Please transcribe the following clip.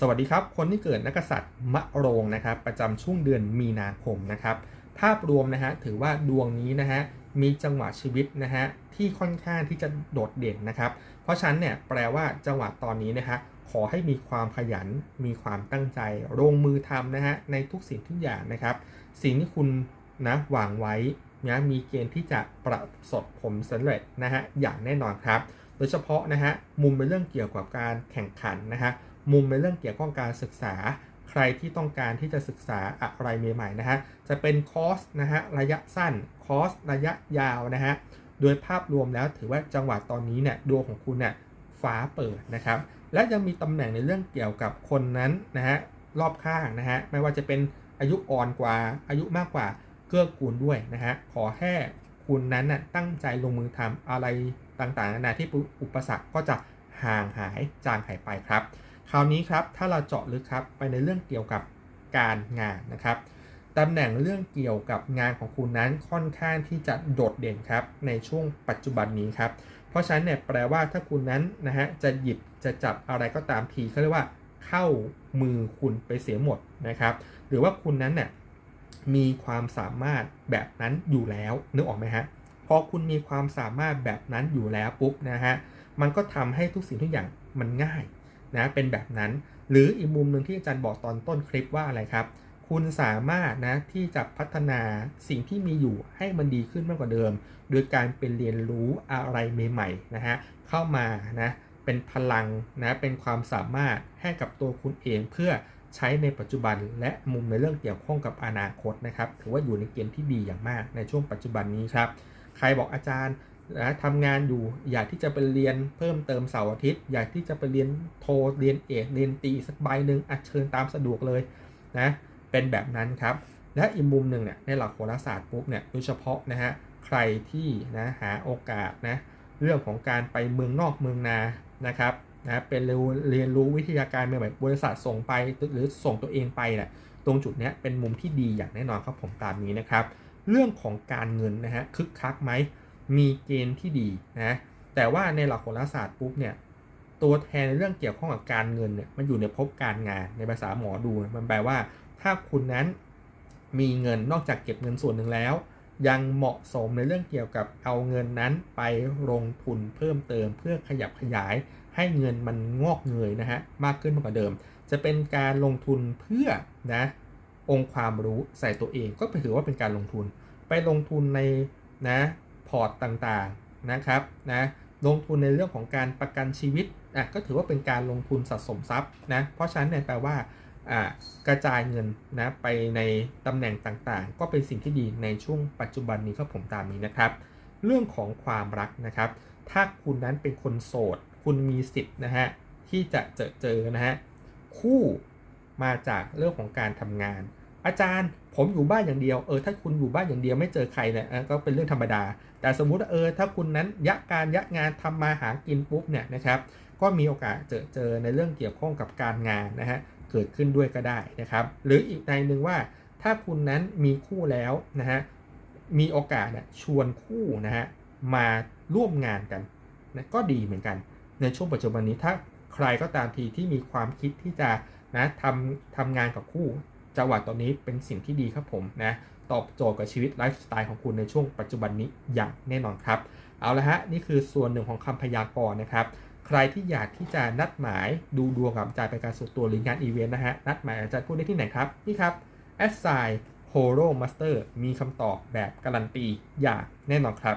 สวัสดีครับ คนที่เกิดนักษัตริย์มะโรงนะครับ ประจำช่วงเดือนมีนาคมนะครับ ภาพรวมนะฮะถือว่าดวงนี้นะฮะมีจังหวะชีวิตนะฮะที่ค่อนข้างที่จะโดดเด่นนะครับ เพราะฉะนั้นเนี่ยแปลว่าจังหวะตอนนี้นะฮะขอให้มีความขยัน มีความตั้งใจลงมือทำนะฮะในทุกสิ่งทุกอย่างนะครับ สิ่งที่คุณนะหวังไว้นะมีเกณฑ์ที่จะประสบผลสำเร็จนะฮะอย่างแน่นอนครับ โดยเฉพาะนะฮะมุมเป็นเรื่องเกี่ยวกับการแข่งขันนะฮะ มุมเป็นเรื่องเกี่ยวกับการศึกษา ใครที่ต้องการที่จะศึกษาอะไรใหม่ๆนะฮะจะเป็นคอร์สนะฮะระยะสั้นคอร์สระยะยาวนะฮะโดยภาพรวมแล้วถือว่าจังหวะตอนนี้เนี่ยดวงของคุณเนี่ยฟ้าเปิดนะครับและยังมีตำแหน่งในเรื่องเกี่ยวกับคนนั้นนะฮะรอบข้างนะฮะไม่ว่าจะเป็นอายุอ่อนกว่าอายุมากกว่าเกื้อกูลด้วยนะฮะขอแค่คุณนั้นน่ะตั้งใจลงมือทำอะไรต่างๆนานาที่อุปสรรคก็จะห่างหายจางหายไปครับ ราวนี้ครับถ้าเราเจาะลึกครับไปในเรื่องเกี่ยวกับการงานนะครับตำแหน่งเรื่องเกี่ยวกับงานของคุณนั้นค่อนข้างที่จะโดดเด่นครับในช่วงปัจจุบันนี้ครับเพราะฉะนั้นเนี่ยแปลว่าถ้าคุณนั้นนะฮะจะหยิบจะจับอะไรก็ตามทีเขาเรียกว่าเข้ามือคุณไปเสียหมดนะครับ หรือว่าคุณนั้นเนี่ยมีความสามารถแบบนั้นอยู่แล้วนึกออกไหมฮะพอคุณมีความสามารถแบบนั้นอยู่แล้วปุ๊บนะฮะมันก็ทำให้ทุกสิ่งทุกอย่างมันง่าย นะเป็นแบบนั้น หรืออีกมุมหนึ่งที่อาจารย์บอกตอนต้นคลิปว่าอะไรครับ คุณสามารถนะที่จะพัฒนาสิ่งที่มีอยู่ให้มันดีขึ้นมากกว่าเดิม โดยการเป็นเรียนรู้อะไรใหม่ๆนะฮะเข้ามานะเป็นพลังนะเป็นความสามารถให้กับตัวคุณเองเพื่อใช้ในปัจจุบันและมุมในเรื่องเกี่ยวข้องกับอนาคตนะครับถือว่าอยู่ในเกณฑ์ที่ดีอย่างมากในช่วงปัจจุบันนี้ครับ ใครบอกอาจารย์ นะทำงานอยู่อยากที่จะไปเรียนเพิ่มเติมเสาร์อาทิตย์ อยากที่จะไปเรียนโทเรียนเอกเรียนตีสักใบหนึ่งอัดเชิญตามสะดวกเลยนะเป็นแบบนั้นครับ และอีกมุมหนึ่งเนี่ยในหลักโหราศาสตร์ปุ๊บเนี่ยโดยเฉพาะนะฮะใครที่นะหาโอกาสนะเรื่องของการไปเมืองนอกเมืองนานะครับนะเป็นเรียนรู้วิทยาการใหม่ๆบริษัทส่งไปหรือส่งตัวเองไปเนี่ยตรงจุดนี้เป็นมุมที่ดีอย่างแน่นอนครับผมตามนี้นะครับ เรื่องของการเงินนะฮะคึกคักไหม มีเกณฑ์ที่ดีนะแต่ว่าในหลักโหราศาสตร์ปุ๊บเนี่ยตัวแทนในเรื่องเกี่ยวข้องกับการเงินเนี่ยมันอยู่ในภพการงานในภาษาหมอดูมันแปลว่า ถ้าคุณนั้นมีเงินนอกจากเก็บเงินส่วนหนึ่งแล้ว ยังเหมาะสมในเรื่องเกี่ยวกับเอาเงินนั้นไปลงทุนเพิ่มเติม เพื่อขยับขยายให้เงินมันงอกเงยนะฮะมากขึ้นมากกว่าเดิม จะเป็นการลงทุนเพื่อนะองค์ความรู้ใส่ตัวเองก็ถือว่าเป็นการลงทุน ไปลงทุนในนะ พอร์ตต่างๆนะครับนะลงทุนในเรื่องของการประกันชีวิตอะก็ถือว่าเป็นการลงทุนสะสมทรัพย์นะเพราะฉะนั้นเนี่ยแปลว่ากระจายเงินนะไปในตำแหน่งต่างๆ ก็เป็นสิ่งที่ดีในช่วงปัจจุบันนี้ครับผมตามนี้นะครับ เรื่องของความรักนะครับ ถ้าคุณนั้นเป็นคนโสด คุณมีสิทธิ์นะฮะที่จะเจอเจอนะฮะคู่มาจากเรื่องของการทำงาน อาจารย์ผมอยู่บ้านอย่างเดียวเออถ้าคุณอยู่บ้านอย่างเดียวไม่เจอใครเนี่ยก็เป็นเรื่องธรรมดา แต่สมมุติเออถ้าคุณนั้นยะการยะงานทำมาหากินปุ๊บเนี่ยนะครับก็มีโอกาสเจอเจอในเรื่องเกี่ยวข้องกับการงานนะฮะเกิดขึ้นด้วยก็ได้นะครับ หรืออีกในหนึ่งว่าถ้าคุณนั้นมีคู่แล้วนะฮะมีโอกาสเนี่ยชวนคู่นะฮะมาร่วมงานกันนะก็ดีเหมือนกัน ในช่วงปัจจุบันนี้ถ้าใครก็ตามทีที่มีความคิดที่จะนะทำทำงานกับคู่ จังหวะตอนนี้เป็นสิ่งที่ดีครับผมนะตอบโจทย์กับชีวิตไลฟ์สไตล์ของคุณในช่วงปัจจุบันนี้อย่างแน่นอนครับ เอาละฮะ นี่คือส่วนหนึ่งของคำพยากรณ์นะครับ ใครที่อยากที่จะนัดหมายดูดวงกับอาจารย์เป็นการส่วนตัวหรืองานอีเวนต์นะฮะ นัดหมายอาจารย์พูดได้ที่ไหนครับ นี่ครับ a s s i g n Horo Master มีคำตอบแบบการันตีอย่างแน่นอนครับ